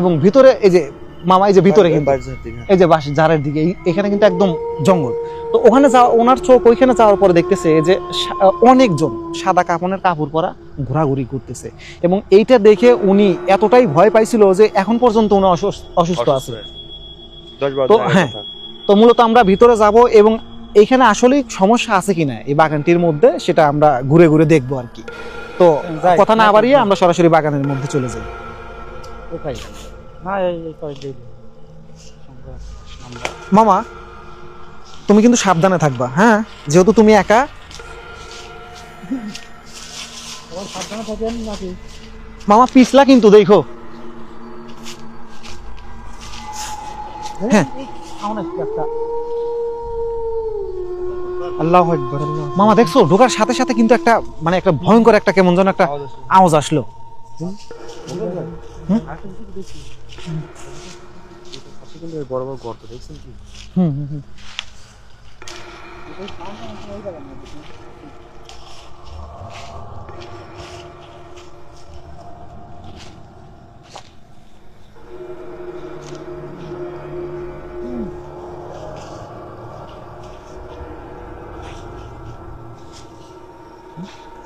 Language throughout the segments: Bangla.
এবং ভিতরে এই যে মামা এই যে ভিতরে কিন্তু এই যে বাস জারের দিকে এখানে কিন্তু একদম জঙ্গল। তো ওখানে যাওয়া ওনার চোখ ওইখানে যাওয়ার পরে দেখতেছে যে অনেকজন সাদা কাপড়ের কাপড় পরা ঘোরাঘুরি করতেছে। এবং এইটা দেখে উনি এতটাই ভয় পাইছিল যে এখন পর্যন্ত উনি অসুস্থ আছে। তো হ্যাঁ। তো মূলত আমরা ভিতরে যাব এবং এইখানে আসলেই সমস্যা আছে কিনা এই বাগানটির মধ্যে সেটা আমরা ঘুরে ঘুরে দেখব আর কি। তো কথা না বাড়িয়ে আমরা সরাসরি বাগানের মধ্যে চলে যাই। কোথায় হ্যাঁ এই এই কয়েক মামা তুমি কিন্তু সাবধানে থাকবা হ্যাঁ? যেহেতু তুমি একা। সাবধানে থাকেন নাকি? মামা পিছলা কিন্তু দেখো। হ্যাঁ। আল্লাহ মামা দেখছ ঢোকার সাথে সাথে কিন্তু একটা মানে একটা ভয়ঙ্কর একটা কেমন যেন একটা আওয়াজ আসলো। বড় বড় গর্ত দেখছেন কি হুম হুম হুম।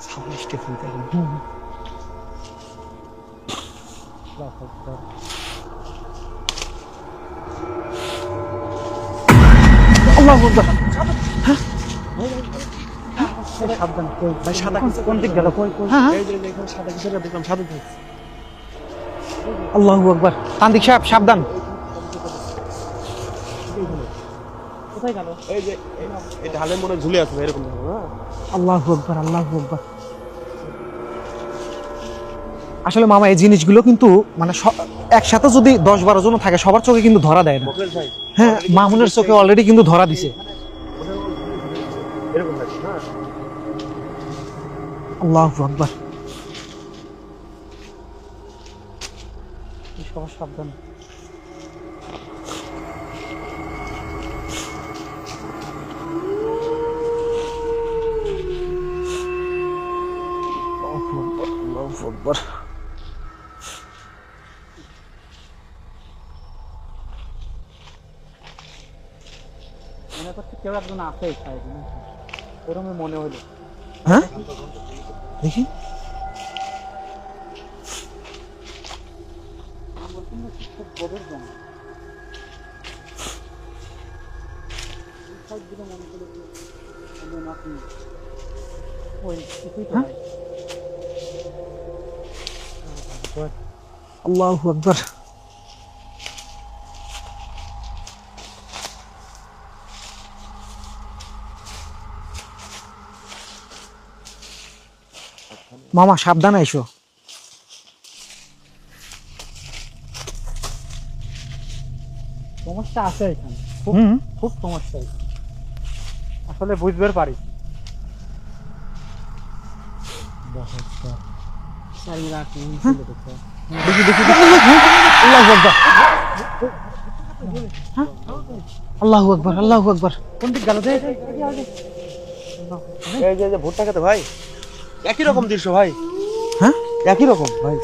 সামনে স্টেশন থেকে। হুম, সাবধান ভাই সাদা কোন দিক গেল কই কই হ্যাঁ এই যে এখানে সাদা কিছু দেখলাম সাদা থাকছে আল্লাহু আকবার তান্ত্রিক সাহেব সাবধান। কোথায় গেল এই যে এই- ঢালের মনে ঝুলে আছে এরকম। আল্লাহু আকবার আল্লাহু আকবার। আসলে মামা এই জিনিসগুলো কিন্তু মানে একসাথে যদি দশ বারো জন থাকে সবার চোখে কিন্তু ধরা দেয় না। হ্যাঁ মামুনের চোখে অলরেডি কিন্তু ধরা দিছে। এরকম থাকছে আকবার। সবার সাবধান। আল্লাহু আকবার মনে করছে কেউ একজন আছে ওরমই মনে হলো। হ্যাঁ? দেখি। বলছেন না খুব গভীর জঙ্গল এই সাইড দিকে মনে করে যে অন্য নাকি ওই কিছুই তো হ্যাঁ? নাই। আল্লাহু আকবার মামা সাবধানে এসো। সমস্যা আছে এখানে। খুব খুব সমস্যা এখানে। আসলে বুঝবার পারি। দেখি দেখি দেখি। আল্লাহু আকবার? আল্লাহু আকবার কোন দিক গেল? দেখ এই যে এই যে ভুট্টা খেতে ভাই। একই রকম দৃশ্য ভাই হ্যাঁ একই রকম ভাই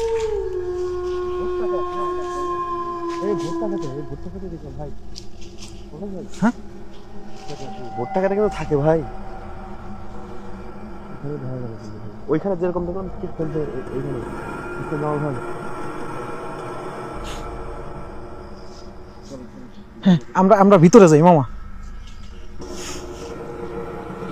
ভুট্টা খেতে ভুট্টা খেতে দেখলাম ভাই ভাই? হ্যাঁ? ভুট্টা খেতে কিন্তু থাকে ভাই। ওইখানে যেরকম দেখলাম ঠিক ফেলতে এই- এইখানে একটু হ্যাঁ আমরা আমরা ভিতরে যাই মামা ভিতরে আসি মেইন জায়গাটা সেই জায়গাটা হ্যাঁ, হ্যাঁ। সমস্যা হচ্ছে ওই জায়গা ভালো হবে না হাতে না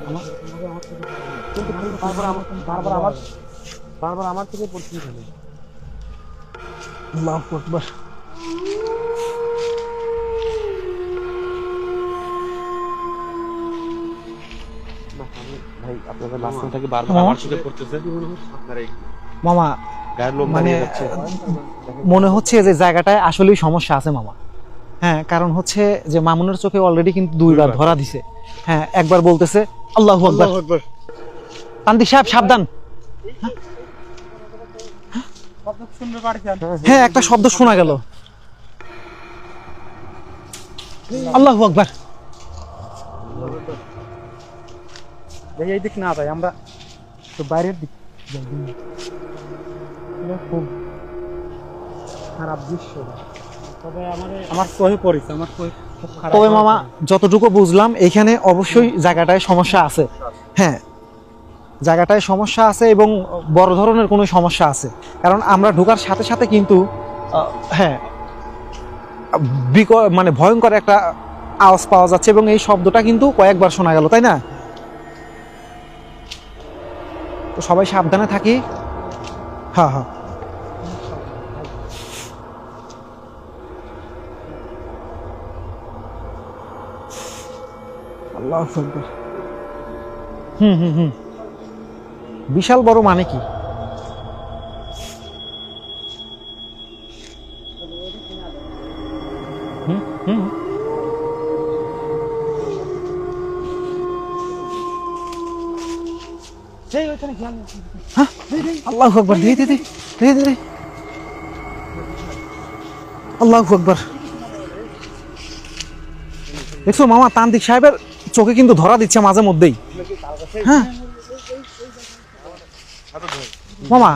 কিন্তু বারবার আমার বারবার আমার বারবার আমার থেকে পড়ছি এখানে আল্লাহু আকবার ভাই আপনাদের মাঝখান থেকে বারবার মামা? আমার চোখে পড়তেছে আপনার মামা মানে মনে হচ্ছে যে জায়গাটায় আসলেই সমস্যা আছে মামা হ্যাঁ কারণ হচ্ছে যে মামুনের চোখে অলরেডি কিন্তু দুইবার। ধরা দিছে হ্যাঁ একবার বলতেছে আল্লাহু আকবার। সাহেব সাবধান। হ্যাঁ একটা শব্দ শোনা গেল। আল্লাহু আকবার। এই দিক না ভাই আমরা তো বাইরের দিক খুব খারাপ দৃশ্য। আমার আমার পড়েছে আমার চোখে তবে মামা যতটুকু বুঝলাম এখানে অবশ্যই জায়গাটায় সমস্যা আছে। হ্যাঁ জায়গাটায় সমস্যা আছে এবং বড় ধরনের কোনো সমস্যা আছে। কারণ আমরা ঢোকার সাথে সাথে কিন্তু হ্যাঁ বিক- মানে ভয়ঙ্কর একটা আওয়াজ পাওয়া যাচ্ছে এবং এই শব্দটা কিন্তু কয়েকবার শোনা গেল তাই না? তো সবাই সাবধানে থাকি। হ্যাঁ হ্যাঁ। আল্লাহ আকবার হুম হুম হুম। বিশাল বড় মানে কি? হুম, হুম। সেই ওইখানে খেয়াল হ্যাঁ? আল্লাহ আকবার ধীরে ধীরে ধীরে ধীরে আল্লাহ আকবার। দেখছ মামা তান্ত্রিক সাহেবের চোখে কিন্তু ধরা দিচ্ছে মাঝে মধ্যেই। হ্যাঁ। মামা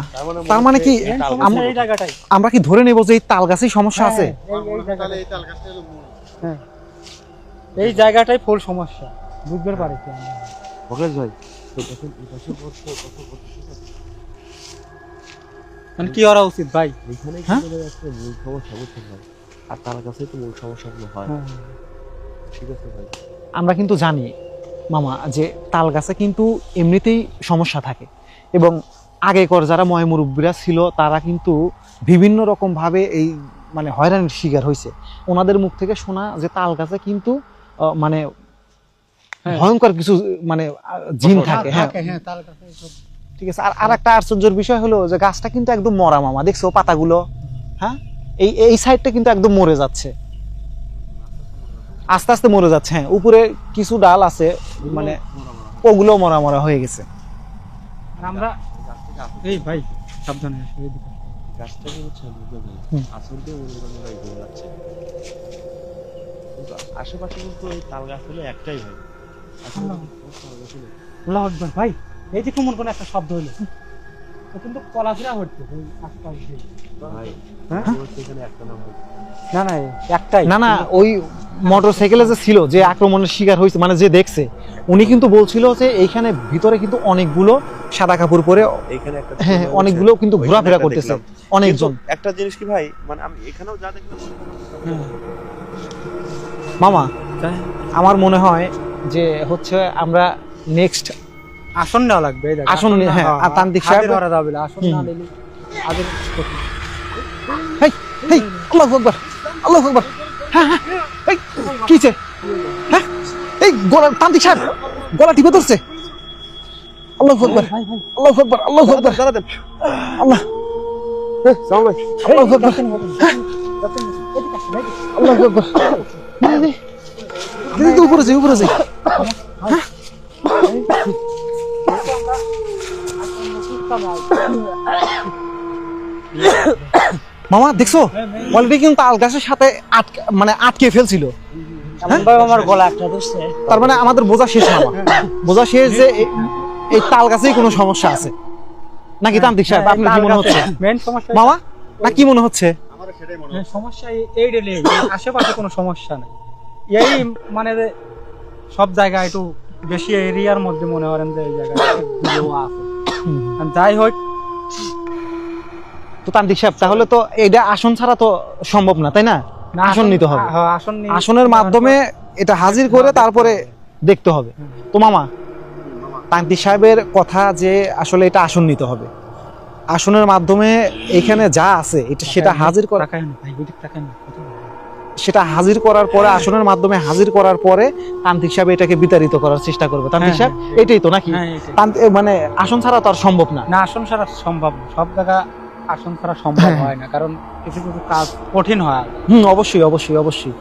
তার মানে কি আমরা কি ধরে নেব যে এই তাল গাছেই সমস্যা আছে? এই- এই জায়গাটাই। হ্যাঁ। এই জায়গাটাই ফুল সমস্যা। বুঝতে ভগেশ ভাই মানে কি করা উচিত ভাই? এখানে হ্যাঁ? মূল সমস্যা আর তার কাছেই তো মূল সমস্যাগুলো হয়। হ্যাঁ। ঠিক আছে ভাই। আমরা কিন্তু জানি মামা যে তাল গাছে কিন্তু এমনিতেই সমস্যা থাকে। এবং আগেকর যারা ময় মুরব্বীরা ছিল তারা কিন্তু বিভিন্ন রকম ভাবে এই মানে হয়রানির শিকার হয়েছে। ওনাদের মুখ থেকে শোনা যে তাল গাছে কিন্তু মানে হ্যাঁ। ভয়ঙ্কর কিছু মানে জিন থাকে হ্যাঁ। হ্যাঁ ঠিক আছে আর আর একটা আশ্চর্যের বিষয় হলো যে গাছটা কিন্তু একদম মরা মামা দেখছ পাতাগুলো? হ্যাঁ? এই এই সাইডটা কিন্তু একদম মরে যাচ্ছে। আস্তে আস্তে মরে যাচ্ছে হ্যাঁ উপরে কিছু ডাল আছে মানে ওগুলো মরা মরা হয়ে গেছে আর আমরা এই ভাই সাবধানে গাছটাকে হচ্ছে। আসল দিয়ে যাচ্ছে আশেপাশে কিন্তু তাল গাছ হলো একটাই ভাই আল্লাহ। আকবার ভাই এই যে কেমন কোন একটা শব্দ হলো কিন্তু কলাফেরা হচ্ছে ওই আশপাশ দিয়ে। ভাই হ্যাঁ? একটা না ভাই না না একটাই। না না ওই মোটর সাইকেলে যে ছিল যে আক্রমণের শিকার হয়েছে মানে যে দেখছে উনি কিন্তু বলছিল যে এইখানে ভিতরে কিন্তু অনেকগুলো সাদা কাপড় পরে এখানে একটা হ্যাঁ অনেকগুলো কিন্তু ঘোরাফেরা করতেছে অনেকজন। একটা জিনিস কি ভাই মানে আমি এখানেও যা দেখলাম হ্যাঁ। মামা আমার মনে হয় যে হচ্ছে আমরা নেক্সট আসন নেওয়া লাগবে আসন হ্যাঁ, তান্ত্রিক সাহেব- ধরা যাবে আসন না। নিলে। হেই আল্লাহু আকবার আল্লাহু আকবার হ্যাঁ হ্যাঁ এই কিছে হ্যাঁ এই গলা তান্ত্রিক সাহেব গলা টিপে ধরছে আল্লাহু ভাই, আল্লাহু আকবার আল্লাহু দাঁড়াতেন আল্লাহ আল্লাহু এদিকে। আল্লাহু এই, এই, উপরে যাই উপরে যাই মামা দেখছ? অলরেডি কিন্তু তাল গাছের সাথে আটকে মানে আটকে ফেলছিল। আমার গলা একটা ধরছে। তার মানে আমাদের বোঝা শেষ মামা। বোঝা শেষ যে এই- তাল গাছেই কোনো সমস্যা আছে। নাকি তান্ত্রিক সাহেব আপনার কি মনে হচ্ছে? মেন মামা না কি মনে হচ্ছে? সমস্যা এই- রেলে আশেপাশে কোনো সমস্যা নেই। এই মানে যে সব জায়গায় একটু বেশি এরিয়ার মধ্যে মনে করেন যে এই জায়গায় যাই হোক তো তান্ত্রিক সাহেব তাহলে তো এটা আসন ছাড়া তো সম্ভব না তাই না? আসন নিতে হবে। হ্যাঁ, নিয়ে- আসনের মাধ্যমে এটা হাজির করে তারপরে দেখতে হবে। তো মামা তান্ত্রিক সাহেবের কথা যে আসলে এটা আসন নিতে হবে। আসনের মাধ্যমে এখানে যা আছে এটা সেটা হাজির করা। সেটা হাজির করার পরে আসনের মাধ্যমে হাজির করার পরে তান্ত্রিক সাহেব এটাকে বিতাড়িত করার চেষ্টা করবে। তান্ত্রিক হ্যাঁ, সাহেব এটাই তো নাকি? হ্যাঁ, মানে আসন ছাড়া তো আর সম্ভব না। না আসন ছাড়া সম্ভব না। সব জায়গা আসন ছাড়া সম্ভব হ্যাঁ। হয়। না কারণ কিছু কিছু কাজ কঠিন হয়। হুম অবশ্যই অবশ্যই অবশ্যই।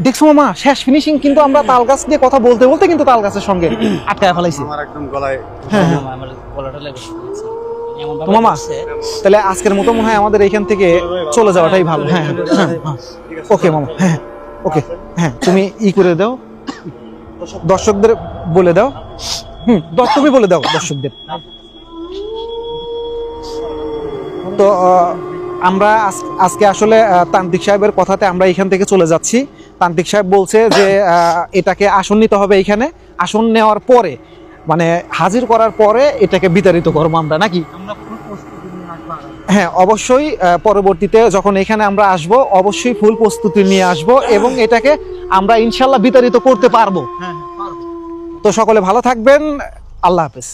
দেখছ মামা শেষ ফিনিশিং কিন্তু আমরা তাল গাছ দিয়ে কথা বলতে বলতে কিন্তু তাল গাছের সঙ্গে আটকায় ফেলাইছি। আমার একদম গলায় হ্যাঁ হ্যাঁ। আমার গলাটা লেগে গেছে। এমন ভাবে তো মামা তাহলে আজকের মতো মনে হয় আমাদের এখান থেকে চলে যাওয়াটাই ভালো। হ্যাঁ হ্যাঁ হ্যাঁ ওকে মামা হ্যাঁ ওকে। হ্যাঁ তুমি ই করে দাও। দর্শকদের বলে দাও। হুম দ- তুমি বলে দাও দর্শকদের। তো আমরা আজকে আসলে তান্ত্রিক সাহেবের কথাতে আমরা এখান থেকে চলে যাচ্ছি। তান্ত্রিক সাহেব বলছে যে এটাকে আসন নিতে হবে এখানে। আসন নেওয়ার পরে মানে হাজির করার পরে এটাকে বিতাড়িত করব আমরা নাকি? হ্যাঁ অবশ্যই পরবর্তীতে যখন এখানে আমরা আসব অবশ্যই ফুল প্রস্তুতি নিয়ে আসব এবং এটাকে আমরা ইনশাল্লাহ বিতাড়িত করতে হ্যাঁ হ্যাঁ পারব। তো সকলে ভালো থাকবেন। আল্লাহ হাফেজ।